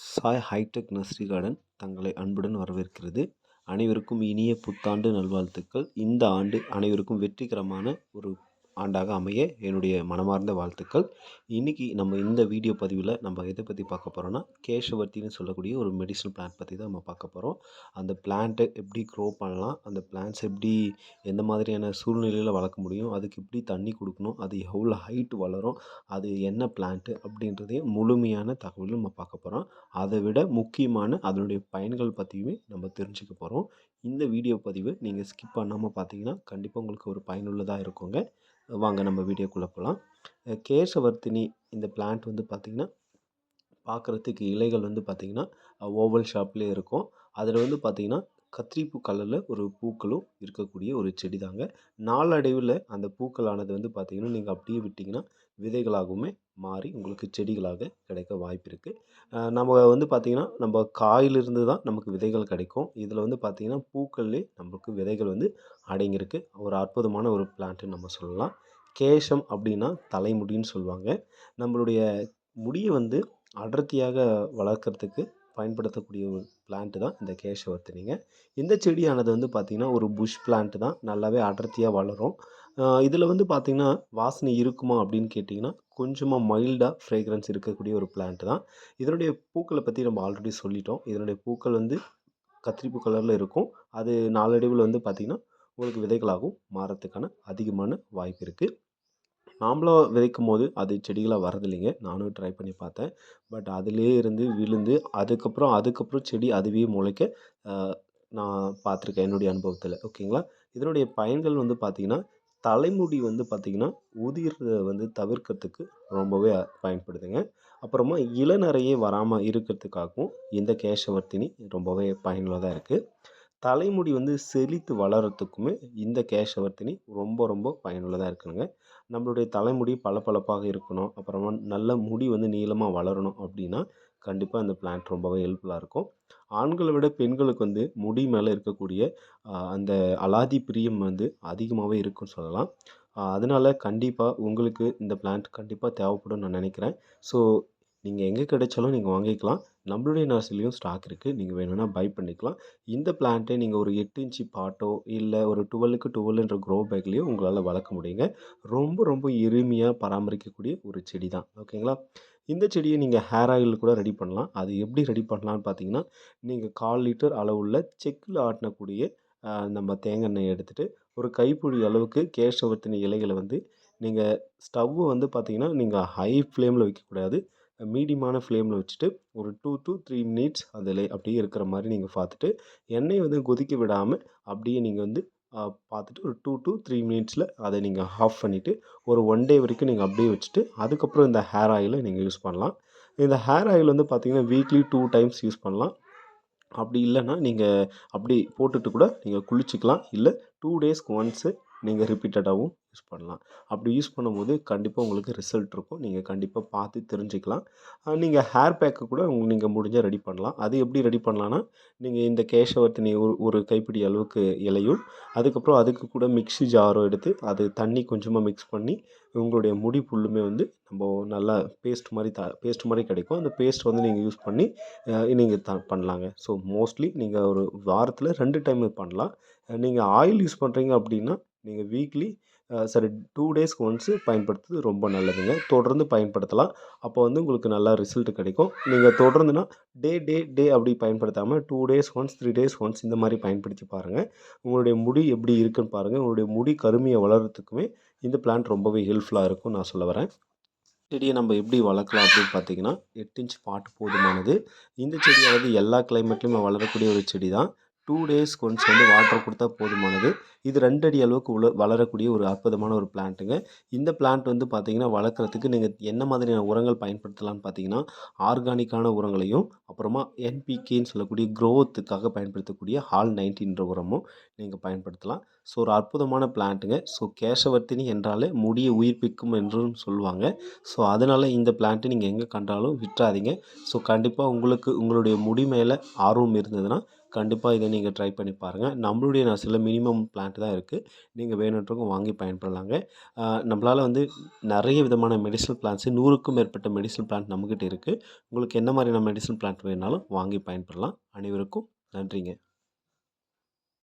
Sai hitech nursery garden தங்களை அன்புடன் வரவேற்கிறது. அனைவருக்கும் இனிய புத்தாண்டு நல்வாழ்த்துக்கள். இந்த ஆண்டு அனைவருக்கும் வெற்றிகரமான ஒரு ஆண்டாக அமைய என்னுடைய மனமார்ந்த வாழ்த்துக்கள். இன்றைக்கி நம்ம இந்த வீடியோ பதிவில் நம்ம எதை பற்றி பார்க்க போகிறோன்னா கேஷவர்த்தின்னு சொல்லக்கூடிய ஒரு மெடிசனல் பிளான்ட் பற்றி தான் நம்ம பார்க்க போகிறோம் அந்த பிளான்ட்டை எப்படி க்ரோ பண்ணலாம் அந்த பிளான்ட்ஸ் எப்படி எந்த மாதிரியான சூழ்நிலையில் வளர்க்க முடியும் அதுக்கு எப்படி தண்ணி கொடுக்கணும் அது எவ்வளோ ஹைட் வளரும் அது என்ன பிளான்ட்டு அப்படின்றதையும் முழுமையான தகவலும் நம்ம பார்க்க போகிறோம் அதை விட முக்கியமான அதனுடைய பயன்கள் பற்றியுமே நம்ம தெரிஞ்சுக்க போகிறோம் இந்த வீடியோ பதிவு நீங்கள் ஸ்கிப் பண்ணாமல் பார்த்தீங்கன்னா கண்டிப்பாக உங்களுக்கு ஒரு பயனுள்ளதாக இருக்குங்க. வாங்க நம்ம வீடியோக்குள்ளே போகலாம் கேசவர்த்தினி இந்த பிளான்ட் வந்து பார்த்திங்கன்னா பார்க்குறதுக்கு இலைகள் வந்து பார்த்திங்கன்னா ஓவல் ஷாப்லேயே இருக்கும். அதில் வந்து பார்த்திங்கன்னா கத்திரிப்பூ கலரில் ஒரு பூக்களும் இருக்கக்கூடிய ஒரு செடி தாங்க. நாளடைவில் அந்த பூக்களானது வந்து பார்த்திங்கன்னா நீங்கள் அப்படியே விட்டிங்கன்னா விதைகளாகவுமே மாறி உங்களுக்கு செடிகளாக கிடைக்க வாய்ப்பு இருக்குது நம்ம வந்து பார்த்திங்கன்னா நம்ம காயிலிருந்து தான் நமக்கு விதைகள் கிடைக்கும். இதில் வந்து பார்த்திங்கன்னா பூக்கள்லேயே நம்மளுக்கு விதைகள் வந்து அடங்கியிருக்கு. ஒரு அற்புதமான ஒரு பிளான்ட்டுன்னு நம்ம சொல்லலாம். கேஷம் அப்படின்னா தலைமுடின்னு சொல்லுவாங்க. நம்மளுடைய முடியை வந்து அடர்த்தியாக வளர்க்குறதுக்கு பயன்படுத்தக்கூடிய ஒரு பிளான்ட்டு தான் இந்த கேஷவர்த்தினிங்க இந்த செடியானது வந்து பார்த்திங்கன்னா ஒரு புஷ் பிளான்ட்டு தான். நல்லாவே அடர்த்தியாக வளரும். இதில் வந்து பார்த்திங்கன்னா வாசனை இருக்குமா அப்படின்னு கேட்டிங்கன்னா கொஞ்சமாக மைல்டாக ஃப்ரேக்ரன்ஸ் இருக்கக்கூடிய ஒரு பிளான்ட் தான். இதனுடைய பூக்களை பற்றி நம்ம ஆல்ரெடி சொல்லிட்டோம். இதனுடைய பூக்கள் வந்து கத்திரிப்பூ கலரில் இருக்கும். அது நாளடைவில் வந்து பார்த்திங்கன்னா உங்களுக்கு விதைகளாகவும் மாறத்துக்கான அதிகமான வாய்ப்பு இருக்குது நாம்பளாக விதைக்கும் போது அது செடிகளாக வரதில்லைங்க நானும் ட்ரை பண்ணி பார்த்தேன். பட் அதிலே இருந்து விழுந்து அதுக்கப்புறம் அதுக்கப்புறம் செடி அதுவே முளைக்க நான் பார்த்துருக்கேன் என்னுடைய அனுபவத்தில். ஓகேங்களா இதனுடைய பயன்கள் வந்து பார்த்திங்கன்னா தலைமுடி வந்து பார்த்திங்கன்னா உதிர்றத வந்து தவிர்க்கிறதுக்கு ரொம்பவே பயன்படுதுங்க. அப்புறமா இளநரையே வராமல் இருக்கிறதுக்காகவும் இந்த கேசவர்த்தினி ரொம்பவே பயனுள்ளதாக இருக்குது தலைமுடி வந்து செழித்து வளர்கிறதுக்குமே இந்த கேசவர்த்தினி ரொம்ப ரொம்ப பயனுள்ளதாக இருக்குதுங்க நம்மளுடைய தலைமுடி பளபளப்பாக இருக்கணும். அப்புறமா நல்ல முடி வந்து நீளமாக வளரணும் அப்படின்னா கண்டிப்பாக இந்த பிளான்ட் ரொம்பவே ஹெல்ப்ஃபுல்லாக இருக்கும். ஆண்களை விட பெண்களுக்கு வந்து முடி மேலே இருக்கக்கூடிய அந்த அலாதி பிரியம் வந்து அதிகமாகவே இருக்குன்னு சொல்லலாம். அதனால் கண்டிப்பாக உங்களுக்கு இந்த பிளான்ட் கண்டிப்பாக தேவைப்படும் நான் நினைக்கிறேன். ஸோ நீங்கள் எங்கே கிடைச்சாலும் நீங்கள் வாங்கிக்கலாம். நம்மளுடைய நர்சரிலையும் ஸ்டாக் இருக்குது நீங்கள் வேணும்னா பை பண்ணிக்கலாம். இந்த பிளான்ட்டை நீங்கள் ஒரு எட்டு இன்ச்சு பாட்டோ இல்லை ஒரு டுவெலுக்கு டுவெல்ன்ற க்ரோ பேக்லேயோ உங்களால் வளர்க்க முடியுங்க. ரொம்ப ரொம்ப எளிமையாக பராமரிக்கக்கூடிய ஒரு செடி தான் ஓகேங்களா? இந்த செடியை நீங்கள் ஹேர் ஆயில் கூட ரெடி பண்ணலாம். அது எப்படி ரெடி பண்ணலான்னு பார்த்தீங்கன்னா நீங்கள் கால் லிட்டர் அளவுள்ள செக்கில் ஆட்டினக்கூடிய நம்ம தேங்காய் எண்ணெய் எடுத்துகிட்டு ஒரு கைப்பிடி அளவுக்கு கேசவத்தின இலைகளை வந்து நீங்கள் ஸ்டவ்வு வந்து பார்த்திங்கன்னா நீங்கள் ஹை ஃப்ளேமில் வைக்கக்கூடாது. மீடியமான ஃப்ளேமில் வச்சுட்டு ஒரு டூ டு த்ரீ மினிட்ஸ் அதில் அப்படியே இருக்கிற மாதிரி நீங்கள் பார்த்துட்டு எண்ணெய் வந்து கொதிக்க விடாமல் அப்படியே நீங்கள் வந்து பார்த்துட்டு ஒரு டூ டு த்ரீ மினிட்ஸில் அதை நீங்கள் ஆஃப் பண்ணிவிட்டு ஒரு ஒன் டே வரைக்கும் நீங்கள் அப்படியே வச்சுட்டு அதுக்கப்புறம் இந்த ஹேர் ஆயிலை நீங்கள் யூஸ் பண்ணலாம். இந்த ஹேர் ஆயில் வந்து பார்த்திங்கன்னா வீக்லி டூ டைம்ஸ் யூஸ் பண்ணலாம். அப்படி இல்லைன்னா நீங்கள் அப்படி போட்டுட்டு கூட நீங்கள் குளிச்சுக்கலாம். இல்லை டூ டேஸ்க்கு ஒன்ஸு நீங்கள் ரிப்பீட்டடாகவும் யூஸ் பண்ணலாம். அப்படி யூஸ் பண்ணும்போது கண்டிப்பாக உங்களுக்கு ரிசல்ட் இருக்கும். நீங்கள் கண்டிப்பாக பார்த்து தெரிஞ்சுக்கலாம். நீங்கள் ஹேர் பேக்கு கூட நீங்கள் முடிஞ்சால் ரெடி பண்ணலாம். அது எப்படி ரெடி பண்ணலான்னா நீங்கள் இந்த கேஷவர்த்தினி ஒரு ஒரு கைப்பிடி அளவுக்கு இலையும் அதுக்கப்புறம் அதுக்கு கூட மிக்ஸி ஜாரோ எடுத்து அது தண்ணி கொஞ்சமாக மிக்ஸ் பண்ணி உங்களுடைய முடி ஃபுல்லுமே வந்து நம்ம நல்லா பேஸ்ட் மாதிரி த பேஸ்ட் மாதிரி கிடைக்கும். அந்த பேஸ்ட் வந்து நீங்கள் யூஸ் பண்ணி நீங்கள் த பண்ணலாங்க. ஸோ மோஸ்ட்லி நீங்கள் ஒரு வாரத்தில் ரெண்டு டைம் பண்ணலாம். நீங்கள் ஆயில் யூஸ் பண்ணுறீங்க அப்படின்னா நீங்கள் வீக்லி சாரி டூ டேஸ்க்கு ஒன்ஸு பயன்படுத்துறது ரொம்ப நல்லதுங்க. தொடர்ந்து பயன்படுத்தலாம். அப்போ வந்து உங்களுக்கு நல்லா ரிசல்ட் கிடைக்கும். நீங்கள் தொடர்ந்துனா டே டே டே அப்படி பயன்படுத்தாமல் two days once three days once இந்த மாதிரி பயன்படுத்தி பாருங்கள் உங்களுடைய முடி எப்படி இருக்குன்னு பாருங்கள் உங்களுடைய முடி கருமையை வளர்கிறதுக்குமே இந்த பிளான்ட் ரொம்பவே ஹெல்ப்ஃபுல்லாக இருக்கும் நான் சொல்ல வரேன். செடியை நம்ம எப்படி வளர்க்கலாம் அப்படின்னு பார்த்தீங்கன்னா எட்டு இன்ச் பாட்டு போதுமானது. இந்த செடியானது எல்லா கிளைமேட்லேயுமே வளரக்கூடிய ஒரு செடி தான் டூ டேஸ்க்கு ஒன்ஸ் வந்து வாட்டர் கொடுத்தா போதுமானது. இது ரெண்டு அடி அளவுக்கு உல வளரக்கூடிய ஒரு அற்புதமான ஒரு பிளான்ட்டுங்க இந்த பிளான்ட் வந்து பார்த்திங்கன்னா வளர்க்குறதுக்கு நீங்கள் என்ன மாதிரியான உரங்கள் பயன்படுத்தலாம்னு பார்த்தீங்கன்னா ஆர்கானிக்கான உரங்களையும் அப்புறமா என்பிகேன்னு சொல்லக்கூடிய க்ரோத்துக்காக பயன்படுத்தக்கூடிய ஹால் நைன்டீன்ற உரமும் நீங்கள் பயன்படுத்தலாம். ஸோ ஒரு அற்புதமான பிளான்ட்டுங்க ஸோ கேசவர்த்தினி என்றாலே முடியை உயிர்ப்பிக்கும் என்றும் சொல்லுவாங்க. ஸோ அதனால் இந்த பிளான்ட்டு நீங்கள் எங்கே கண்டாலும் விட்டுறாதீங்க ஸோ கண்டிப்பாக உங்களுக்கு உங்களுடைய முடி மேலே ஆர்வம் இருந்ததுன்னா கண்டிப்பாக இதை நீங்கள் ட்ரை பண்ணி பாருங்கள் நம்மளுடைய நர்சரியில் மினிமம் பிளான்ட் தான் இருக்குது நீங்கள் வேணுன்றவங்க வாங்கி பயன்படலாங்க. நம்மளால் வந்து நிறைய விதமான மெடிசனல் பிளான்ட்ஸு நூறுக்கும் மேற்பட்ட மெடிசனல் பிளான்ட் நம்மக்கிட்ட இருக்குது உங்களுக்கு என்ன மாதிரியான மெடிசனல் பிளான்ட் வேணாலும் வாங்கி பயன்படலாம். அனைவருக்கும் நன்றிங்க.